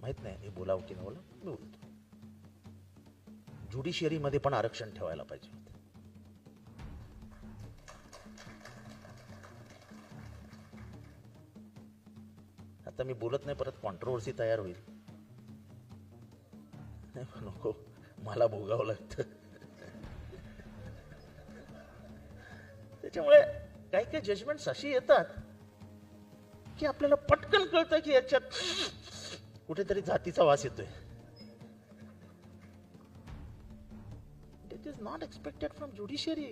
माहीत नाही हे बोलावं की नाही मी बोलतो. ज्युडिशियरीमध्ये पण आरक्षण ठेवायला पाहिजे आता मी बोलत नाही परत कॉन्ट्रोवर्सी तयार होईल. नाही, नको मला भोगावं लागतं. त्याच्यामुळे काही काही जजमेंट्स अशी येतात की आपल्याला पटकन कळतं की याच्यात कुठेतरी जातीचा वास येतोय. Is not expected from judiciary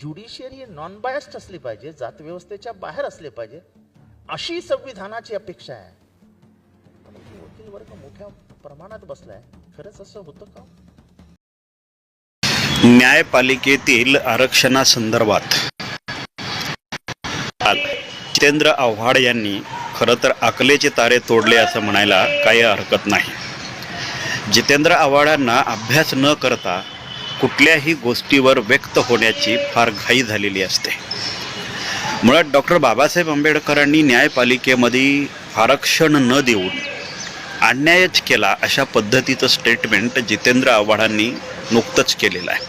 judiciary non biased असली पाहिजे जात व्यवस्थेच्या बाहेर असले पाहिजे अशी संविधानाची अपेक्षा आहे. पण वकील वर्ग मोठ्या प्रमाणात बसलाय. खरंच असं होतं का? न्यायपालिकेतील आरक्षणासंदर्भात जितेंद्र आव्हाड यांनी खरं तर अकलेचे तारे तोडले असं म्हणायला काही हरकत नाही. जितेंद्र आव्हाडांना अभ्यास न करता कुठल्याही गोष्टीवर व्यक्त होण्याची फार घाई झालेली असते. मुळात डॉक्टर बाबासाहेब आंबेडकरांनी न्यायपालिकेमध्ये आरक्षण न देऊन अन्यायच केला अशा पद्धतीचं स्टेटमेंट जितेंद्र आव्हाडांनी नुकतंच केलेलं आहे.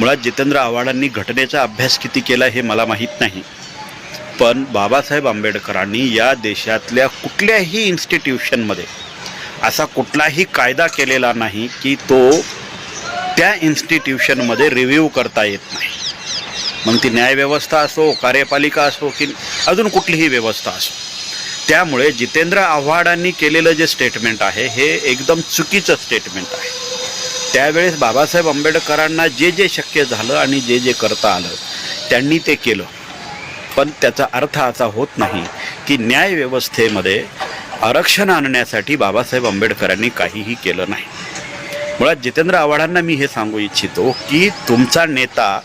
मुळात जितेंद्र आव्हाडांनी घटनेचा अभ्यास किती केला हे मला माहीत नाही. पण बाबासाहेब आंबेडकरांनी या देशातल्या कुठल्याही इन्स्टिट्यूशनमध्ये असा कुठलाही कायदा केलेला नाही की तो त्या इन्स्टिट्यूशनमध्ये रिव्ह्यू करता येत नाही. मग ती न्यायव्यवस्था असो कार्यपालिका असो की अजून कुठलीही व्यवस्था असो. त्यामुळे जितेंद्र आव्हाडांनी केलेलं जे स्टेटमेंट आहे हे एकदम चुकीचं स्टेटमेंट आहे. त्यावेळेस बाबासाहेब आंबेडकरांना जे जे शक्य झालं आणि जे जे करता आलं त्यांनी ते केलं. पण त्याचा अर्थ असा होत नाही की न्यायव्यवस्थेमध्ये आरक्षण आणण्यासाठी बाबासाहेब आंबेडकरांनी काहीही केलं नाही. मुळात जितेंद्र आव्हाडांना मी हे सांगू इच्छितो की तुमचा नेता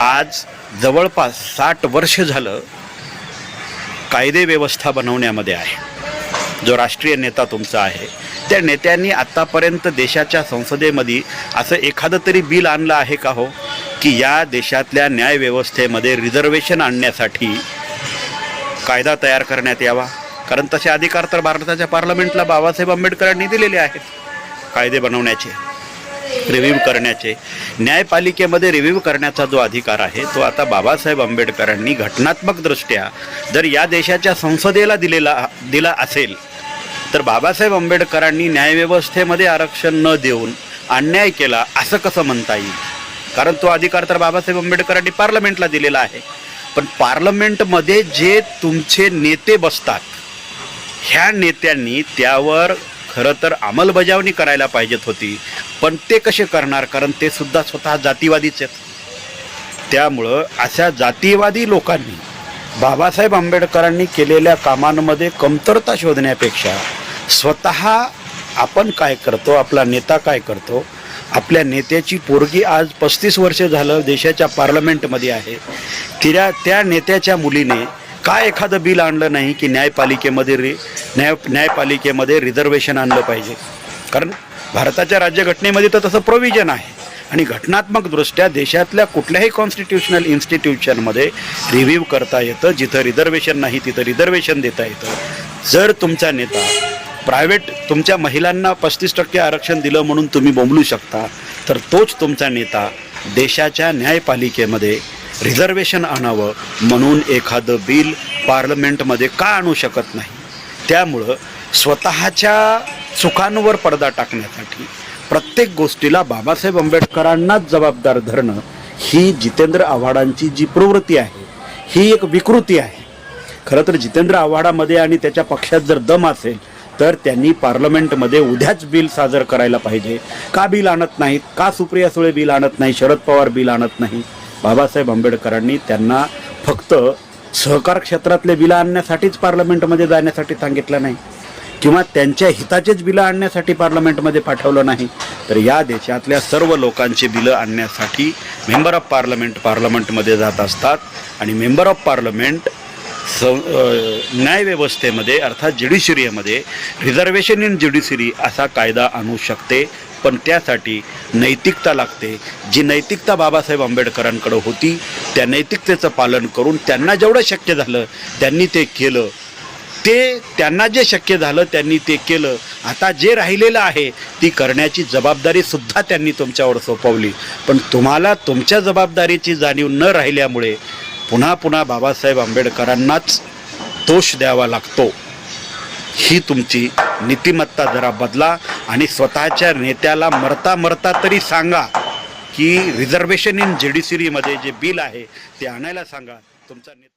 आज जवळपास साठ वर्ष झालं कायदे व्यवस्था बनवण्यामध्ये आहे. जो राष्ट्रीय नेता तुमचा आहे त्या नेत्यांनी आत्तापर्यंत देशाच्या संसदेमध्ये असं एखादं तरी बिल आणलं आहे का हो? की या देशातल्या न्यायव्यवस्थेमध्ये रिझर्वेशन आणण्यासाठी कायदा तयार करण्यात यावा. कारण तसे अधिकार तर भारताच्या पार्लमेंटला बाबासाहेब आंबेडकरांनी दिलेले आहेत. कायदे बनवण्याचे रिव्ह्यू करण्याचे. न्यायपालिकेमध्ये रिव्ह्यू करण्याचा जो अधिकार आहे तो आता बाबासाहेब आंबेडकरांनी घटनात्मकदृष्ट्या जर या देशाच्या संसदेला दिलेला दिला असेल तर बाबासाहेब आंबेडकरांनी न्यायव्यवस्थेमध्ये आरक्षण न देऊन अन्याय केला असं कसं म्हणता येईल? कारण तो अधिकार तर बाबासाहेब आंबेडकरांनी पार्लमेंटला दिलेला आहे. पण पार्लमेंटमध्ये जे तुमचे नेते बसतात ह्या नेत्यांनी त्यावर खरं तर अंमलबजावणी करायला पाहिजेत होती. पण ते कसे करणार? कारण ते सुद्धा स्वतः जातीवादीच आहेत. त्यामुळं अशा जातीवादी लोकांनी बाबासाहेब आंबेडकरांनी केलेल्या कामांमध्ये कमतरता शोधण्यापेक्षा स्वतः आपण काय करतो आपला नेता काय करतो आपल्या नेत्याची पोरगी आज पस्तीस वर्ष झालं देशाच्या पार्लमेंटमध्ये आहे. तिला त्या नेत्याच्या मुलीने काय एखादं बिल आणलं नाही की न्यायपालिकेमध्ये रि न्याय न्यायपालिकेमध्ये रिझर्वेशन आणलं पाहिजे? कारण भारताच्या राज्यघटनेमध्ये तर तसं प्रोव्हिजन आहे. आणि घटनात्मकदृष्ट्या देशातल्या कुठल्याही कॉन्स्टिट्युशनल इन्स्टिट्यूशनमध्ये रिव्ह्यू करता येतं. जिथं रिझर्वेशन नाही तिथं रिझर्वेशन देता येतं. जर तुमचा नेता प्रायव्हेट तुमच्या महिलांना पस्तीस टक्के आरक्षण दिलं म्हणून तुम्ही बोंबलू शकता तर तोच तुमचा नेता देशाच्या न्यायपालिकेमध्ये रिझर्वेशन आणावं म्हणून एखादं बिल पार्लमेंटमध्ये का आणू शकत नाही? त्यामुळं स्वतःच्या चुकांवर पडदा टाकण्यासाठी प्रत्येक गोष्टीला बाबासाहेब आंबेडकरांनाच जबाबदार धरणं ही जितेंद्र आव्हाडांची जी प्रवृत्ती आहे ही एक विकृती आहे. खरं तर जितेंद्र आव्हाडामध्ये आणि त्याच्या पक्षात जर दम असेल तर त्यांनी पार्लमेंटमध्ये उद्याच बिल सादर करायला पाहिजे. का बिल आणत नाहीत? का सुप्रिया सुळे बिल आणत नाही? शरद पवार बिल आणत नाही? बाबासाहेब आंबेडकरांनी त्यांना फक्त सहकार क्षेत्रातले बिलं आणण्यासाठीच पार्लमेंटमध्ये जाण्यासाठी सांगितलं नाही. किंवा त्यांच्या हिताचेच बिलं आणण्यासाठी पार्लमेंटमध्ये पाठवलं नाही. तर या देशातल्या सर्व लोकांची बिलं आणण्यासाठी मेंबर ऑफ पार्लमेंट पार्लमेंटमध्ये जात असतात. आणि मेंबर ऑफ पार्लमेंट स न्यायव्यवस्थेमध्ये अर्थात ज्युडिशरीमध्ये रिझर्वेशन इन ज्युडिशरी असा कायदा आणू शकते पण त्यासाठी नैतिकता लागते. जी नैतिकता बाबासाहेब आंबेडकरांकडं होती त्या नैतिकतेचं पालन करून त्यांना जेवढं शक्य झालं त्यांनी ते केलं. ते त्यांना जे शक्य झालं त्यांनी ते केलं. आता जे राहिलेलं आहे ती करण्याची जबाबदारीसुद्धा त्यांनी तुमच्यावर सोपवली. पण तुम्हाला तुमच्या जबाबदारीची जाणीव न राहिल्यामुळे पुन्हा पुन्हा बाबासाहेब आंबेडकरांनाच दोष द्यावा लागतो. ही तुमची नीतिमत्ता जरा बदला आणि स्वतःच्या नेत्याला मरता मरता तरी सांगा की रिझर्वेशन इन जेडिसिरीमध्ये जे बिल आहे ते आणायला सांगा. तुमचा नेता